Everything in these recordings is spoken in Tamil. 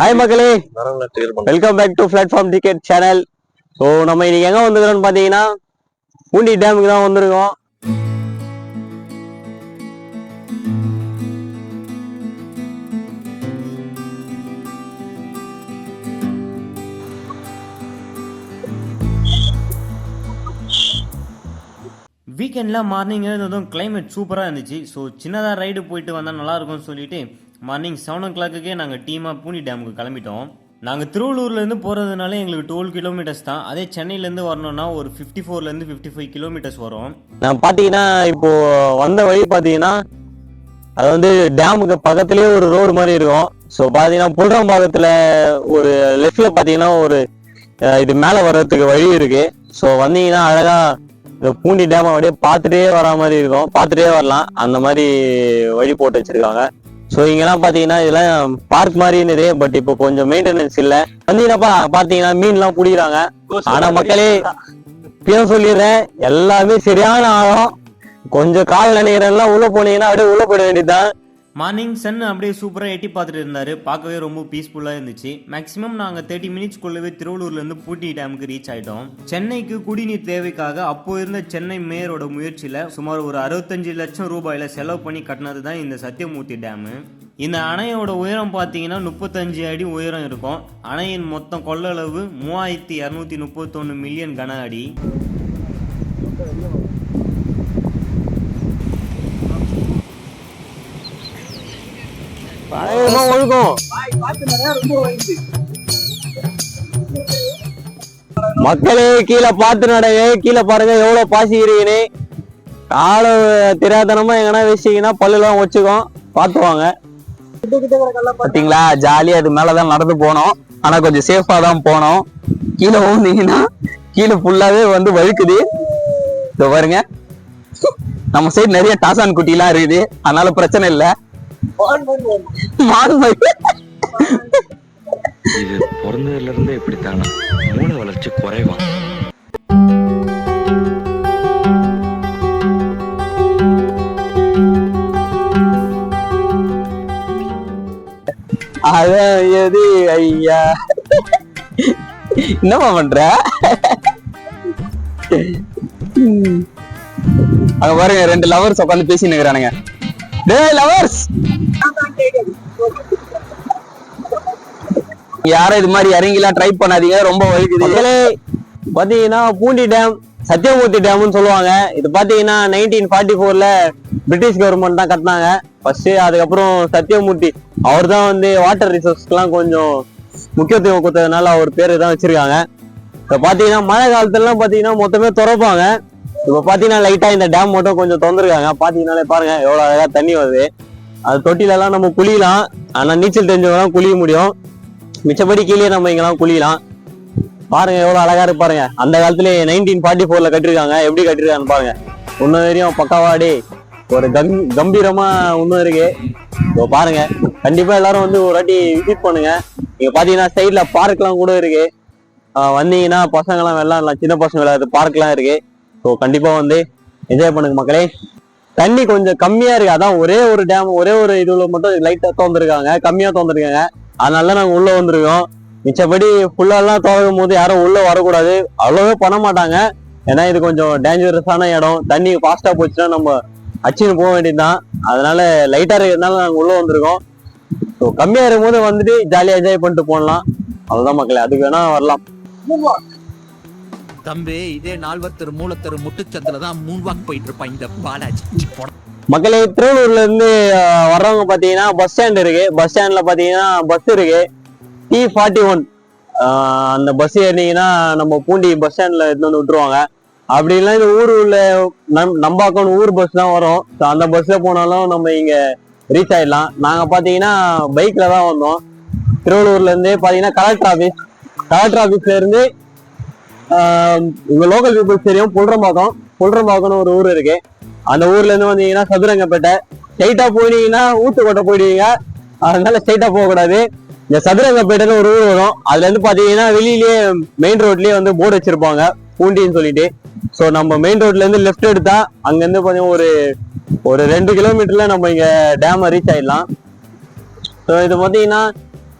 ஹாய் மக்களே. Welcome back to platform ticket channel so நம்ம இன்னைக்கு எங்க வந்துக்கிறோம்னு பார்த்தீங்கன்னா பூண்டி டேமுக்கு தான் வந்திருக்கோம். வீக்கெண்டில் மார்னிங் இருந்ததும் climate சூப்பராக இருந்துச்சு. ஸோ சின்னதாக ரைடு போயிட்டு வந்தால் நல்லா இருக்கும்னு சொல்லிட்டு மார்னிங் செவன் ஓ கிளாக்குக்கே நாங்கள் டீமாக பூனி டேமுக்கு கிளம்பிட்டோம். நாங்கள் திருவள்ளூர்லேருந்து போகிறதுனால எங்களுக்கு டுவெல் கிலோமீட்டர்ஸ் தான். அதே சென்னையிலேருந்து வரணும்னா ஒரு ஃபிஃப்டி ஃபோர்லேருந்து ஃபிஃப்டி ஃபைவ் கிலோமீட்டர்ஸ் வரும். நான் பார்த்தீங்கன்னா இப்போ வந்த வழி பார்த்தீங்கன்னா அது வந்து டேமுக்கு பக்கத்துலேயே ஒரு ரோடு மாதிரி இருக்கும். ஸோ பார்த்தீங்கன்னா புல்றம்பாக்கத்தில் ஒரு லெஃப்டில் பார்த்தீங்கன்னா ஒரு இது மேலே வர்றதுக்கு வழி இருக்கு. ஸோ வந்தீங்கன்னா அழகாக இந்த பூண்டி டேமை அப்படியே பார்த்துட்டே வர மாதிரி இருக்கும். பார்த்துட்டே வரலாம். அந்த மாதிரி வழி போட்டு வச்சுருக்காங்க. ஸோ இங்கெல்லாம் பார்த்தீங்கன்னா இதெல்லாம் பார்க் மாதிரி இருந்தது பட் இப்போ கொஞ்சம் மெயின்டெனன்ஸ் இல்லை. வந்தீங்கன்னாப்பா பார்த்தீங்கன்னா மீன்லாம் பிடிக்கிறாங்க. ஆனா மக்களே இப்பயும் சொல்லிடுறேன் எல்லாமே சரியான ஆழம். கொஞ்சம் கால் நினைக்கிறேன்லாம் உள்ள போனீங்கன்னா அப்படியே உள்ள போயிட வேண்டியதுதான். மார்னிங் சன் அப்படியே சூப்பராக எட்டி பார்த்துட்டு இருந்தார். பார்க்கவே ரொம்ப பீஸ்ஃபுல்லாக இருந்துச்சு. மேக்ஸிமம் நாங்கள் தேர்ட்டி மினிட்ஸ்க்குள்ளவே திருவள்ளூர்லேருந்து பூட்டி டேமுக்கு ரீச் ஆகிட்டோம் சென்னைக்கு குடிநீர் தேவைக்காக அப்போ இருந்த சென்னை மேயரோட முயற்சியில் சுமார் ஒரு அறுபத்தஞ்சு லட்சம் ரூபாயில செலவு பண்ணி கட்டினது தான் இந்த சத்தியமூர்த்தி டேமு இந்த அணையோட உயரம் பார்த்தீங்கன்னா முப்பத்தஞ்சு அடி உயரம் இருக்கும். அணையின் மொத்தம் கொள்ளளவு மூவாயிரத்தி இரநூத்தி முப்பத்தொன்று மில்லியன் கன அடி. பயங்கரமா மக்களே கீழே பார்த்து நடவே கீழே பாருங்க எவ்வளவு பாசி கால தெரியாதனமா எங்கன்னா வச்சீங்கன்னா பல்லுலாம் வச்சுக்கும். பார்த்து பார்த்தீங்களா? பாத்தீங்களா ஜாலியா அது மேலதான் நடந்து போனோம். ஆனா கொஞ்சம் சேஃபா தான் போனோம். கீழே ஊந்தீங்கன்னா கீழே ஃபுல்லாவே வந்து வழுக்குது. இதோ பாருங்க. நம்ம சைடு நிறைய டாசான் குட்டி எல்லாம் இருக்குது. அதனால பிரச்சனை இல்லை. இது பிறந்ததுல இருந்தே இப்படித்தானா? மூளை வளர்ச்சி குறைவா? அதான் எது ஐயா. என்னம்மா பண்ற? அங்க பாருங்க ரெண்டு லவர்ஸ் உட்காந்து பேசின்னு இருக்கிறானுங்க. டே லவர்ஸ் யாரும் இது மாதிரி இறங்கிலாம் ட்ரை பண்ணாதீங்க. ரொம்ப வலிக்குது. பாத்தீங்கன்னா பூண்டி டேம் சத்தியமூர்த்தி டேம்னு சொல்லுவாங்க. இது பாத்தீங்கன்னா நைன்டீன் ஃபார்ட்டி ஃபோர்ல பிரிட்டிஷ் கவர்மெண்ட் தான் கட்டினாங்க. ஃபர்ஸ்ட் அதுக்கப்புறம் சத்தியமூர்த்தி. அவர் தான் வந்து வாட்டர் ரிசோர்ஸ்க்கெல்லாம் கொஞ்சம் முக்கியத்துவம் கொடுத்ததுனால அவர் பேர் தான் வச்சிருக்காங்க. இப்போ பாத்தீங்கன்னா மழை காலத்துலலாம் பாத்தீங்கன்னா மொத்தமே திறப்பாங்க. இப்போ பாத்தீங்கன்னா லைட்டா இந்த டேம் மட்டும் கொஞ்சம் திறந்துருக்காங்க. பாத்தீங்கன்னாலே பாருங்க எவ்வளவு அழகா தண்ணி வருது. அது தொட்டிலெல்லாம் நம்ம குளியலாம். ஆனா நீச்சல் தெரிஞ்சவங்க குளிய முடியும். மிச்சப்படி கீழே நம்ம இங்கெல்லாம் குளியலாம். பாருங்க எவ்வளோ அழகா இருக்கு பாருங்க. அந்த காலத்துல நைன்டீன் ஃபார்ட்டி ஃபோர்ல கட்டிருக்காங்க. எப்படி கட்டிருக்காங்கன்னு பாருங்க. இன்னும் வரையும் பக்காவாடி ஒரு கம் கம்பீரமா இன்னும் இருக்கு. இப்போ பாருங்க. கண்டிப்பா எல்லாரும் வந்து ஒரு வாட்டி விசிட் பண்ணுங்க. இங்க பாத்தீங்கன்னா சைட்ல பார்க்லாம் கூட இருக்கு. வந்தீங்கன்னா பசங்க எல்லாம் விளையாடலாம். சின்ன பசங்க விளையாடுற பார்க்லாம் இருக்கு. ஸோ கண்டிப்பா வந்து என்ஜாய் பண்ணுங்க மக்களே. தண்ணி கொஞ்சம் கம்மியா இருக்கு. அதான் ஒரே ஒரு டேம் ஒரே ஒரு இதுல மட்டும் லைட்டா திறந்துருக்காங்க. கம்மியா திறந்துருக்காங்க. அதனால நாங்க உள்ள வந்திருக்கோம். மிச்சபடி ஃபுல்லாலாம் துவக்கும் போது யாரும் உள்ள வரக்கூடாது. அவ்வளோவே பண்ண மாட்டாங்க. ஏன்னா இது கொஞ்சம் டேஞ்சரஸான இடம். தண்ணி ஃபாஸ்டா போச்சுன்னா நம்ம அச்சுன்னு போக வேண்டியதுதான். அதனால லைட்டா இருக்கிறதுனால நாங்க உள்ள வந்திருக்கோம். ஸோ கம்மியா இருக்கும்போது வந்துட்டு ஜாலியா என்ஜாய் பண்ணிட்டு போடலாம் அதுதான் மக்களே. அதுக்கு வேணா வரலாம். தம்பி இதே நால்வத்தர் மூலத்தர் முட்டுச்சந்தில தான் மூன் வாக் போயிட்டு இருப்பான் இந்த பாலாஜி. மக்களே திருவள்ளூர்ல இருந்து வர்றவங்க பாத்தீங்கன்னா பஸ் ஸ்டாண்ட் இருக்கு. பஸ் ஸ்டாண்ட்ல பாத்தீங்கன்னா பஸ் இருக்கு. டி ஃபார்ட்டி ஒன் அந்த பஸ் ஏறினீங்கன்னா நம்ம பூண்டி பஸ் ஸ்டாண்ட்ல எடுத்து வந்து விட்டுருவாங்க. அப்படி இல்லை இந்த ஊர் உள்ள நம் நம்பாக்கம் ஊர் பஸ் தான் வரும். ஸோ அந்த பஸ்ல போனாலும் நம்ம இங்க ரீச் ஆயிடலாம். நாங்க பாத்தீங்கன்னா பைக்ல தான் வந்தோம். திருவள்ளூர்ல இருந்து பாத்தீங்கன்னா கலெக்டர் ஆஃபீஸ் கலெக்டர் ஆஃபீஸ்ல இருந்து ஆஹ், லோக்கல் பீப்புள்ஸ் தெரியும். புல்றம்பாக்கம். புல்றம்பாக்கம்னு ஒரு ஊர் இருக்கு. அந்த ஊர்ல இருந்து வந்தீங்கன்னா சதுரங்கப்பேட்டை. ஸ்ட்ரைட்டா போனீங்கன்னா ஊத்துக்கோட்டை போயிடுவீங்க. அதனால ஸ்ட்ரைட்டா போக கூடாது இந்த சதுரங்கப்பேட்டைன்னு ஒரு ஊர் வரும். அதுல இருந்து பாத்தீங்கன்னா வெளியிலேயே மெயின் ரோட்லயே வந்து போர்டு வச்சிருப்பாங்க. பூண்டின்னு சொல்லிட்டு. ஸோ நம்ம மெயின் ரோட்ல இருந்து லெஃப்ட் எடுத்தா அங்க இருந்து பாத்தீங்கன்னா ஒரு ஒரு ரெண்டு கிலோமீட்டர்ல நம்ம இங்க டேமை ரீச் ஆயிடலாம். ஸோ இது பாத்தீங்கன்னா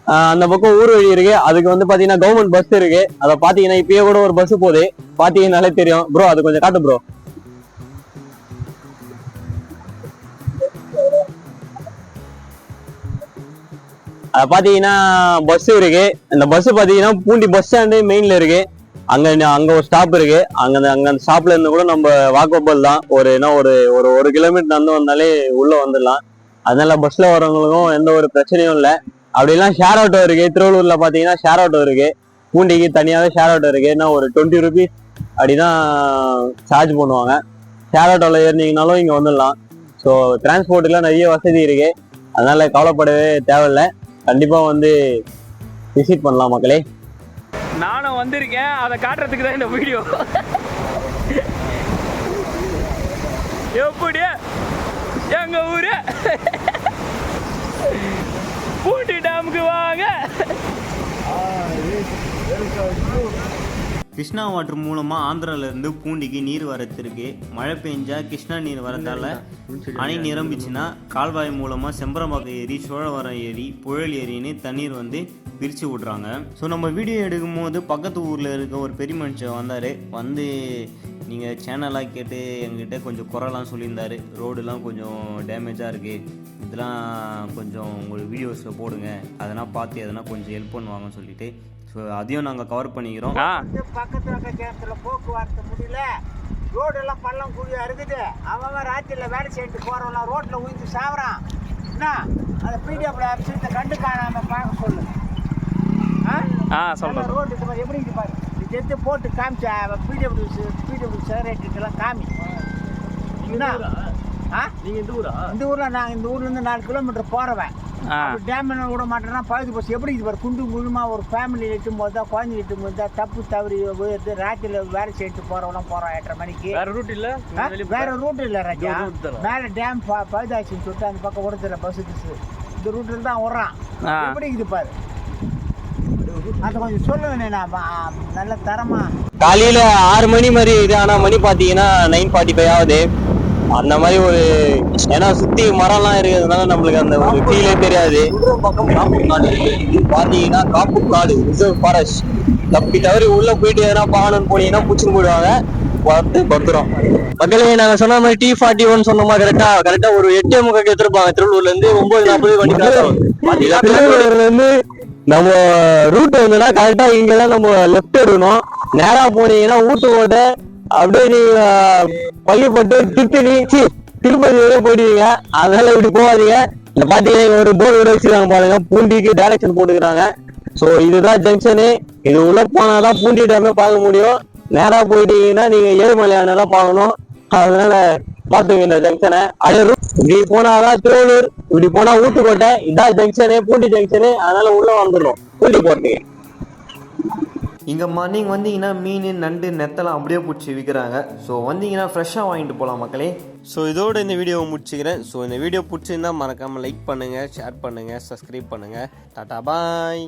அந்த பக்கம் ஊர் வழி இருக்கு. அதுக்கு வந்து பாத்தீங்கன்னா கவர்மெண்ட் பஸ் இருக்கு. அதை பாத்தீங்கன்னா இப்பயே கூட ஒரு பஸ் போகுது. பாத்தீங்கன்னாலே தெரியும். ப்ரோ அது கொஞ்சம் காட்டு ப்ரோ அது பாத்தீங்கன்னா பஸ் இருக்கு. இந்த பஸ் பாத்தீங்கன்னா பூண்டி பஸ் ஸ்டாண்டு மெயின்ல இருக்கு. அங்க அங்க ஒரு ஸ்டாப் இருக்கு. அங்க அந்த- அங்க அந்த ஸ்டாப்ல இருந்து கூட நம்ம வாக்கபிள் தான். ஒரு என்ன ஒரு ஒரு ஒரு கிலோமீட்டர் நடந்து வந்தாலே உள்ள வந்துடலாம். அதனால பஸ்ல வரவங்களுக்கும் எந்த ஒரு பிரச்சனையும் இல்லை. அப்படிலாம் ஷேர் ஆட்டோ இருக்கு. திருவள்ளூர்ல பாத்தீங்கன்னா ஷேர் ஆட்டோ இருக்கு. பூண்டிக்கு தனியாவே ஷேர் ஆட்டோ இருக்கு. என்ன ஒரு டுவெண்ட்டி ருபீஸ் அப்படிதான் சார்ஜ் பண்ணுவாங்க. ஷேர் ஆட்டோல ஏறினீங்கனாலும் இங்க வந்துடலாம். ஸோ டிரான்ஸ்போர்ட்லாம் நிறைய வசதி இருக்கு. அதனால கவலைப்படவே தேவையில்லை. கண்டிப்பா வந்து விசிட் பண்ணலாம் மக்களே. நானும் வந்திருக்கேன். அதை காட்டுறதுக்கு தான் இந்த வீடியோ எப்படி எங்க ஊரு? பூண்டி டேமுக்கு வாங்க கிருஷ்ணா வாட்டர் மூலமாக ஆந்திராவிலேருந்து பூண்டிக்கு நீர் வரத்திருக்கு மழை பெஞ்சா கிருஷ்ணா நீர் வரதால அணை நிரம்பிச்சுன்னா கால்வாய் மூலமாக செம்பரம்பாக்கம் ஏரி சோழவரம் ஏரி புழல் ஏரின்னு தண்ணீர் வந்து பிரித்து விட்றாங்க. ஸோ நம்ம வீடியோ எடுக்கும்போது பக்கத்து ஊரில் இருக்க ஒரு பெரிய மனுஷன் வந்தார். வந்து நீங்கள் சேனலாக கேட்டு எங்ககிட்ட கொஞ்சம் குறைலாம் சொல்லியிருந்தாரு. ரோடுலாம் கொஞ்சம் டேமேஜாக இருக்குது இதெல்லாம் கொஞ்சம் உங்கள் வீடியோஸில் போடுங்க. அதெல்லாம் பார்த்து எதனா கொஞ்சம் ஹெல்ப் பண்ணுவாங்கன்னு சொல்லிட்டு. ஸோ அதையும் நாங்கள் கவர் பண்ணிக்கிறோம். ஆ. வந்து பக்கத்து இருக்க கேரளத்துல போக்குவரத்து முடியல. ரோடு எல்லாம் பள்ளம் குழியா இருக்குது அவன் அவன் ராத்திரியில் வேலை செய்யிட்டு போறவன் ரோட்ல உயிர்ந்து சாவறான். என்ன? அந்த பிடிஎஃப்ல அப்சத்தை கண்டு காணாம பார்க்க சொல்லு. ஆ? சொல்றேன். ரோடு இது எப்படி இருக்கு பாரு. இது எடுத்து போட்டு காமிச்சா பிடிஎஃப் பிடிஎஃப் சேரேட்டுலாம் காமி. என்ன? ஆ? நீங்க இந்த ஊரா? இந்த ஊர்ல நான் இந்த ஊர்ல இருந்து நாலு கிலோமீட்டர் போறவன். ஆ. டேம் விட மாட்டேன்னா பழுது பஸ் எப்படி இது பாரு குண்டு குழுமா ஒரு ஃபேமிலி இட்டும் போது தான் குழந்தை இட்டும் போது தான் தப்பு தவறி போயிடுது ராத்திரியில் வேலை செய்யிட்டு போறவங்களாம் போறோம் எட்டரை மணிக்கு. வேற ரூட் இல்ல? வேற ரூட் இல்ல ராஜா? மேல டேம் பழுதாச்சுன்னு சொல்லிட்டு அந்த பக்கம் விடுதுல பஸ் இந்த ரூட்ல தான் விடுறான் ஆ. எப்படி இது பாரு? அதை கொஞ்சம் சொல்லுங்க நான் பா- நல்ல தரமா. காலையில ஆறு மணி மாதிரி இது ஆனா மணி பாத்தீங்கன்னா நைன் ஃபார்ட்டி ஃபைவ் ஆகுது. அந்த மாதிரி ஒரு ஏன்னா சுத்தி மரம்லாம் இருக்கிறதுனால நம்மளுக்கு அந்த ஒரு ஃபீலே தெரியாது. பக்கம் காப்பு காடு இருக்கு. பாத்தீங்கன்னா காப்பு காடு ரிசர்வ் ஃபாரஸ்ட் தப்பி தவறி உள்ள போயிட்டு எதனா பார்க்கணும்னு போனீங்கன்னா பூச்சின்னு போயிடுவாங்க. பார்த்து பத்திரம். மக்களே நாங்க சொன்ன மாதிரி டி ஃபார்ட்டி ஒன் சொன்ன மாதிரி கரெக்டா கரெக்டா ஒரு எட்டு முக்காக்கு எடுத்திருப்பாங்க. திருவள்ளூர்ல இருந்து ஒன்பது நாற்பது வண்டி திருவள்ளூர்ல இருந்து நம்ம ரூட் வந்துன்னா கரெக்டா இங்கதான் நம்ம லெஃப்ட் எடுக்கணும். நேரா போனீங்கன்னா ஊட்டுக்கோட்டை அப்படியே நீங்க பள்ளிப்பட்டு திருத்தணி சி திருப்பதி வரை போயிடுவீங்க. அதனால இப்படி போகாதீங்க. இந்த பாத்தீங்கன்னா ஒரு போர்டு விட வச்சிருக்காங்க பாருங்க. பூண்டிக்கு டைரக்ஷன் போட்டுக்கிறாங்க. சோ இதுதான் ஜங்ஷனு இது உள்ள போனாதான் பூண்டி டேமே பார்க்க முடியும். நேரா போயிட்டீங்கன்னா நீங்க ஏழுமலையான பார்க்கணும். அதனால இந்த ஜங்ஷனை route இப்படி போனாதான் திருவள்ளூர் இப்படி போனா ஊட்டுக்கோட்டை இதான் ஜங்ஷனு பூண்டி ஜங்ஷனு அதனால உள்ள வந்துடும் பூண்டி போறதுக்கு இங்கே மார்னிங் வந்தீங்கன்னா மீன் நண்டு நெத்தலாம் அப்படியே பிடிச்சி விற்கிறாங்க. ஸோ வந்தீங்கன்னா ஃப்ரெஷ்ஷாக வாங்கிட்டு போகலாம் மக்களே. ஸோ இதோட இந்த வீடியோவை முடிச்சுக்கிறேன். ஸோ இந்த வீடியோ பிடிச்சிருந்தா மறக்காமல் லைக் பண்ணுங்கள் ஷேர் பண்ணுங்கள் சப்ஸ்கிரைப் பண்ணுங்கள் டாட்டா பாய்.